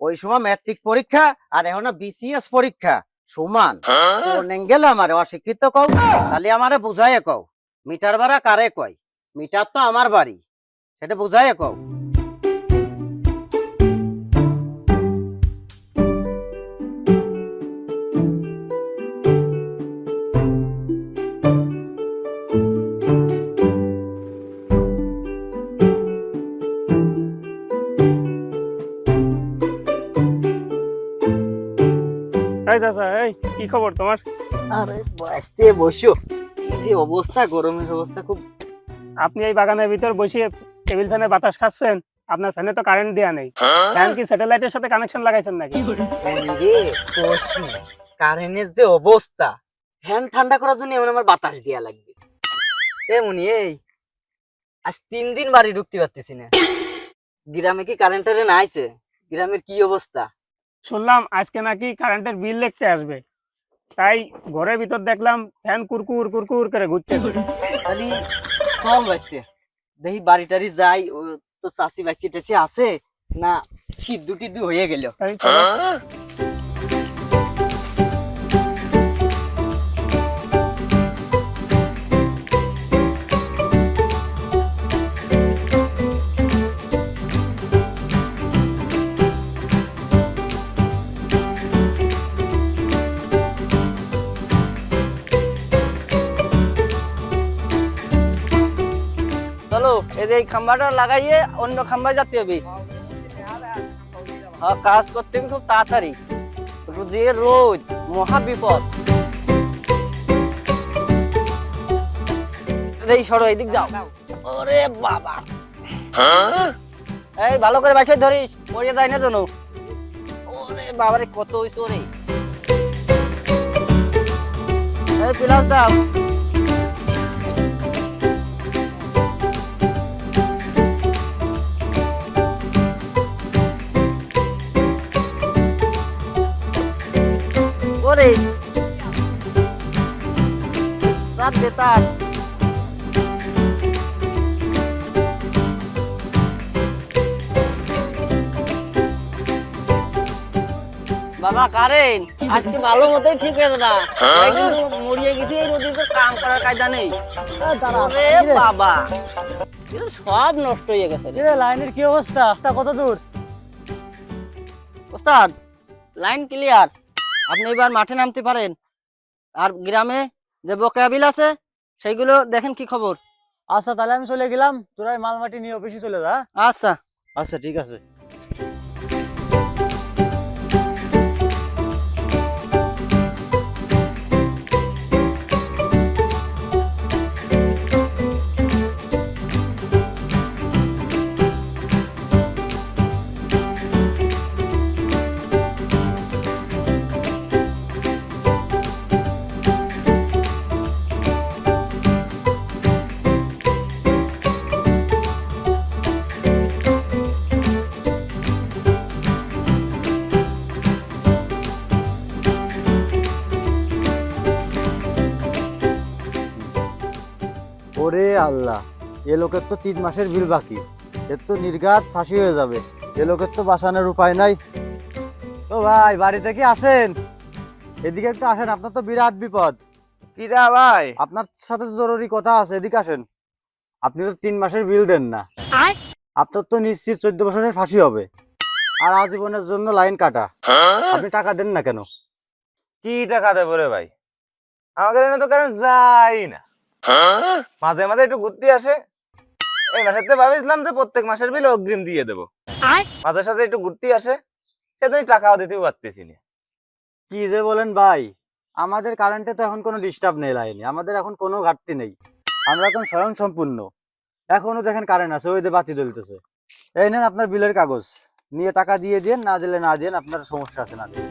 ওই সময় ম্যাট্রিক পরীক্ষা আর এখন বিসিএস পরীক্ষা সমান। গেল অ্যাঙ্গেল আমার অশিক্ষিত কও। তাহলে আমারে বুঝাইয়া কও। মিটার ভাড়া কারে কয়? মিটার তো আমার বাড়ি সেটা বুঝাইয়া কও। এই চাচা এই কি খবর তোমার? আরে বসতে বসো। এই যে অবস্থা গরমের অবস্থা খুব। আপনি এই বাগানের ভিতর বসে টেবিল ফ্যানে বাতাস খাচ্ছেন আপনার ফ্যানে তো কারেন্ট দেয়া নেই। ফ্যান কি স্যাটেলাইটের সাথে কানেকশন লাগাইছেন নাকি? কারেন্টের যে অবস্থা ফ্যান ঠান্ডা করার জন্য এমন আমার বাতাস দেয়া লাগবে। এমনি এই আজ তিন দিন বাড়ি ঢুকতে পারতেছি না। গ্রামে কি কারেন্টারে না আইছে? গ্রামের কি অবস্থা? শুনলাম আজকে নাকি কারেন্টের বিল দেখতে আসবে। তাই ঘরের ভিতর দেখলাম ফ্যান কুরকুর কুরকুর করে ঘুরতেছে আমি চল বাঁচতে দেখি বাড়ি টাড়ি যাই ও তো চাষি বাসি টাসি আছে না ছিট দুটি দু হয়ে? গেল এই যে এই খাম্বাটা লাগাইয়ে অন্য খাম্বায় যেতে হবে হ্যাঁ কাজ করতে হবে খুব তাড়াতাড়ি। যে রোদ মহা বিপদ। এই সরো এইদিক যাও। ওরে বাবা। এই ভালো করে বাসায় ধরিস পড়ে যায় না জানো। ওরে বাবারে কত হইছে ওরে। এই পিলাস দাও ওরে তার দে তার। বাবা কারেন আজকে ভালো মতোই ঠিক হয়েছে না। কিন্তু মরিয়ে গেছি এই রোদে তো কাম করার কায়দা নেই। ওরে বাবা। সব নষ্ট হয়ে গেছে রে। লাইনের কি অবস্থা? তা কত দূর? ওস্তাদ লাইন ক্লিয়ার। আপনি এবার মাঠে নামতে পারেন। আর গ্রামে যে বকেয়া বিল আছে সেইগুলো দেখেন কি খবর? আচ্ছা তাহলে আমি চলে গেলাম। তোরা মাল মালমাটি নিয়ে অফিসে চলে যা। আচ্ছা। আচ্ছা ঠিক আছে। আল্লাহ। এ লোকের তো তিন মাসের বিল বাকি। এর তো নির্ঘাত ফাঁসি হয়ে যাবে। এ লোকের তো বাঁচানোর উপায় নাই। ও ভাই বাড়িতে কি আসেন এদিকে একটু আসেন আপনার তো বিরাট বিপদ। কিরা ভাই? আপনার সাথে জরুরি কথা আছে এদিকে আসেন। আপনি তো তিন মাসের বিল দেন না। আপনার তো নিশ্চিত চোদ্দ বছরের ফাঁসি হবে। আর আজীবনের জন্য লাইন কাটা। আপনি টাকা দেন না কেন? কি টাকা দেবো রে ভাই? আমাদের এখানে তো কারণ যাই না। মাঝে মাঝে একটু ঘুরতে আসে। এই মাসেতে ভাবিছিলাম যে প্রত্যেক মাসের বিল অগ্রিম দিয়ে দেবো। মাঝে সাথে একটু ঘুরতে আসে সেদিন টাকাও দিতেও পারতেছি না। কি যে বলেন ভাই আমাদের কারেন্টে তো এখন কোনো ডিস্টার্ব নেই লাইনে আমাদের এখন কোনো ঘাটতি নেই। আমরা এখন স্বয়ং সম্পূর্ণ এখনও দেখেন কারেন্ট আছে ওই যে বাতি জ্বলতেছে। এই নেন আপনার বিলের কাগজ নিয়ে টাকা দিয়ে দিন না দিলে না দিন আপনার সমস্যা আছে না দিলে।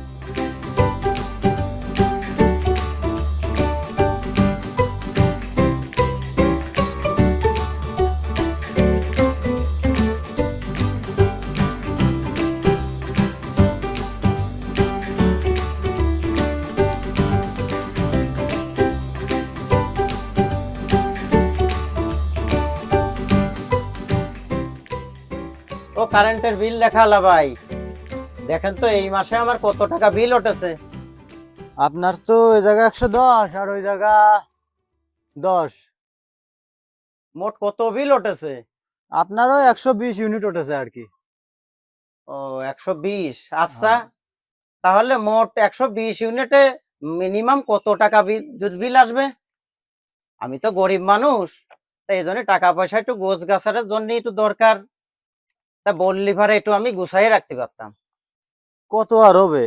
কারেন্টের বিল দেখালা ভাই। দেখেন তো এই মাসে আমার কত টাকা বিল উঠেছে। আপনার তো ওই জায়গা একশো দশ আর ওই জায়গা দশ। মোট কত বিল উঠেছে? আপনারও একশো বিশ ইউনিট উঠেছে আর কি। ও একশো বিশ। আচ্ছা তাহলে মোট একশো বিশ ইউনিটে মিনিমাম কত টাকা বিদ্যুৎ বিল আসবে? আমি তো গরিব মানুষ তাই এই জন্য টাকা পয়সা একটু গোছ গাছারের জন্য একটু দরকার। তা বললি ভারে একটু আমি গুছাই রাখতে পারতাম। কত আর হবে?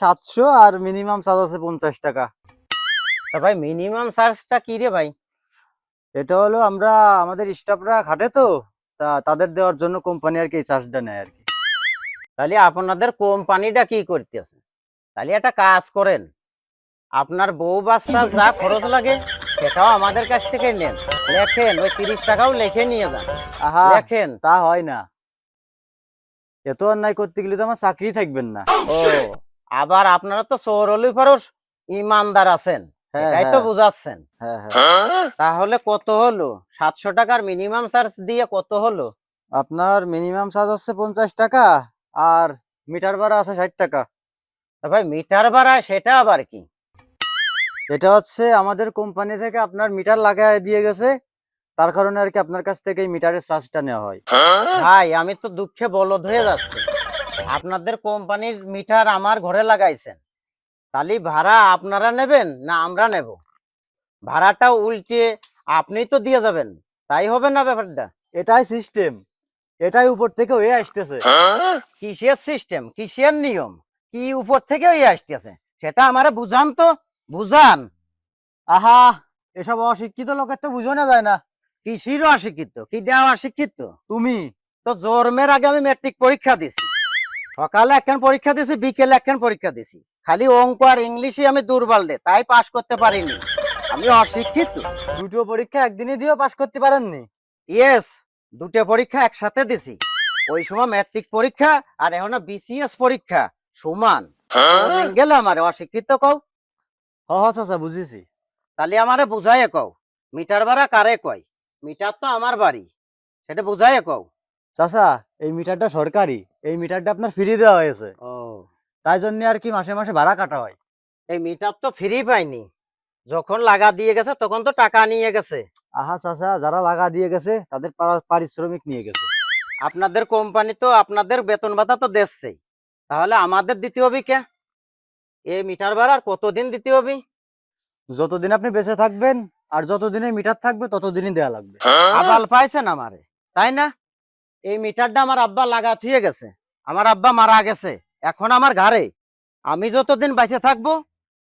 সাতশো আর মিনিমাম চার্জ আছে পঞ্চাশ টাকা। তা ভাই মিনিমাম চার্জটা কি রে ভাই? এটা হলো আমরা আমাদের স্টাফরা খাটে তো তা তাদের দেওয়ার জন্য কোম্পানি আর কি এই চার্জটা নেয় আর কি। তাহলে আপনাদের কোম্পানিটা কি করতেছে? তাহলে একটা কাজ করেন। আপনার বউ বাচ্চা যা খরচ লাগে সেটাও আমাদের কাছ থেকে নেন। লেখেন ওই তিরিশ টাকাও লেখে নিয়ে যান। আহা লেখেন। তা হয় না। এত অন্যায় করতে গেলে তো আমার চাকরি থাকবেন না। ও আবার আপনারা তো সৌরলি ফরস ইমানদার আছেন। হ্যাঁ, এটাই তো হ্যাঁ। বুঝাচ্ছেন। হ্যাঁ হ্যাঁ। তাহলে কত হলো? সাতশো টাকার মিনিমাম চার্জ দিয়ে কত হলো? আপনার মিনিমাম চার্জ হচ্ছে পঞ্চাশ টাকা আর মিটার ভাড়া আছে ষাট টাকা। তা ভাই মিটার ভাড়া সেটা আবার কি? এটা হচ্ছে আমাদের কোম্পানি থেকে আপনার মিটার লাগায় দিয়ে গেছে। তার কারণে আর কি আপনার কাছ থেকে এই মিটারের চার্জটা নেওয়া হয়। ভাই আমি তো দুঃখে বলদ হয়ে যাচ্ছি। আপনাদের কোম্পানির মিটার আমার ঘরে লাগাইছেন। তাহলে ভাড়া আপনারা নেবেন না আমরা নেব? ভাড়াটা উল্টে আপনি তো দিয়ে যাবেন। তাই হবে না ব্যাপারটা? এটাই সিস্টেম এটাই উপর থেকে হয়ে আসতেছে। কিসের সিস্টেম কিসের নিয়ম? কি উপর থেকে হয়ে আসতেছে? সেটা আমারে বুঝান তো। বুঝান। আহা এসব অশিক্ষিত লোকের তো বুঝো না যায় না। কিসিরও অশিক্ষিত? কি দেওয়া অশিক্ষিত? তুমি, তো জন্মের আগে আমি ম্যাট্রিক পরীক্ষা দিছি। সকালে একখান পরীক্ষা দিছি, বিকেলে একখান পরীক্ষা দিছি। খালি অঙ্ক আর ইংলিশে আমি দুর্বল রে, তাই পাশ করতে পারিনি। আমি অশিক্ষিত। দুটো পরীক্ষা একদিনে দিয়েও পাশ করতে পারেননি। ইয়েস, দুটো পরীক্ষা একসাথে দিছি। ওই সময় ম্যাট্রিক পরীক্ষা আর এখন বিসিএস পরীক্ষা, সমান। গেলে আমার অশিক্ষিত কও। হ হ, চাচা, বুঝেছি। তাহলে আমারে বুঝাইয়ে কও। মিটার ভাড়া কারে কয়? মিটার তো আমার বাড়ি সেটা বুঝাইয়ে কও। চাচা এই মিটারটা সরকারি এই মিটারটা আপনার ফ্রি দেওয়া হয়েছে। ও। তাই জন্য আর কি মাসে মাসে ভাড়া কাটা হয়। এই মিটার তো ফ্রি পাইনি যখন লাগা দিয়ে গেছে তখন তো টাকা নিয়ে গেছে। আহা চাচা যারা লাগা দিয়ে গেছে তাদের পারা- পারিশ্রমিক নিয়ে গেছে। আপনাদের কোম্পানি তো আপনাদের বেতন ভাতা তো দিচ্ছেই তাহলে আমাদের দিতে হবে কে? এই মিটার ভাড়া আর কতদিন দিতে হবে? যতদিন আপনি বেঁচে থাকবেন আর যতদিনে মিটার থাকবে ততদিনই দেওয়া লাগবে। আবাল পাইছেন আমারে তাই না? এই মিটারটা আমার আব্বা লাগা থুয়ে গেছে। আমার আব্বা মারা গেছে এখন আমার ঘরে আমি যতদিন বেঁচে থাকব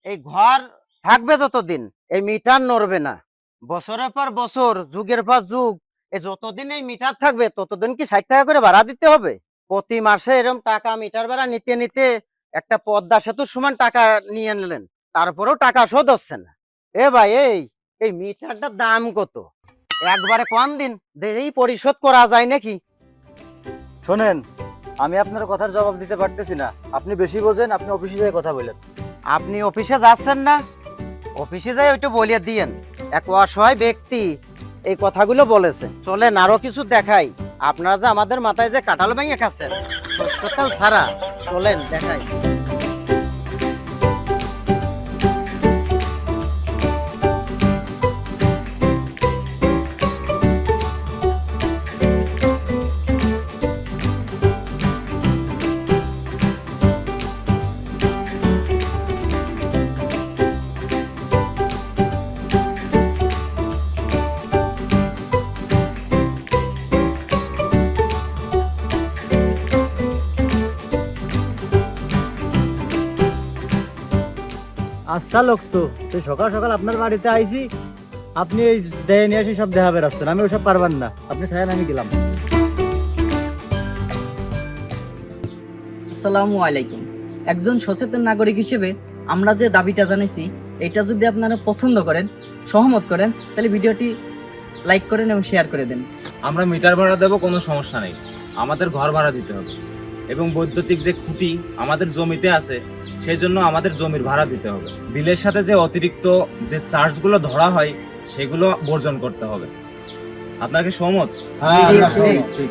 এই ঘর থাকবে যতদিন এই মিটার নড়বে না। বছরের পর বছর যুগের পর যুগ এই যতদিন এই মিটার থাকবে ততদিন কি ষাট টাকা করে ভাড়া দিতে হবে? প্রতি মাসে এরকম টাকা মিটার ভাড়া নিতে নিতে একটা পদ্মা সেতুর সমান টাকা নিয়ে নিলেন তারপরেও টাকা শোধ হচ্ছে না। এ ভাই এই এই মিটারটার দাম কত? একবারে কম দিন দেরি পরিশোধ করা যায় নাকি? শোনেন আমি আপনার কথার জবাব দিতে পারতেছি না। আপনি বেশি বোঝেন আপনি অফিসে যাই কথা বলেন। আপনি অফিসে যাচ্ছেন না? অফিসে যাই ওইটা বলিয়ে দিয়েন। এক অসহায় ব্যক্তি এই কথাগুলো বলেছে। চলেন আরও কিছু দেখাই। আপনারা যে আমাদের মাথায় যে কাঁঠাল ভেঙে খাচ্ছেন শস্য তেল ছাড়া। চলেন দেখাই। আচ্ছা লোক তো। সেই সকাল সকাল আপনার বাড়িতে আইছি আপনি এই দেহে নিয়ে এসে সব দেখা বেড়াচ্ছেন আমি ওসব পারবেন না। আপনি থাকেন আমি গেলাম। আসসালামু আলাইকুম। একজন সচেতন নাগরিক হিসেবে আমরা যে দাবিটা জানাইছি এটা যদি আপনারা পছন্দ করেন সহমত করেন তাহলে ভিডিওটি লাইক করেন এবং শেয়ার করে দেন। আমরা মিটার ভাড়া দেবো কোনো সমস্যা নেই। আমাদের ঘর ভাড়া দিতে হবে। এবং বৈদ্যুতিক যে খুঁটি আমাদের জমিতে আছে সেই জন্য আমাদের জমির ভাড়া দিতে হবে। বিলের সাথে যে অতিরিক্ত যে চার্জগুলো ধরা হয় সেগুলো বর্জন করতে হবে। আপনার কি সহমত? ঠিক। ঠিক।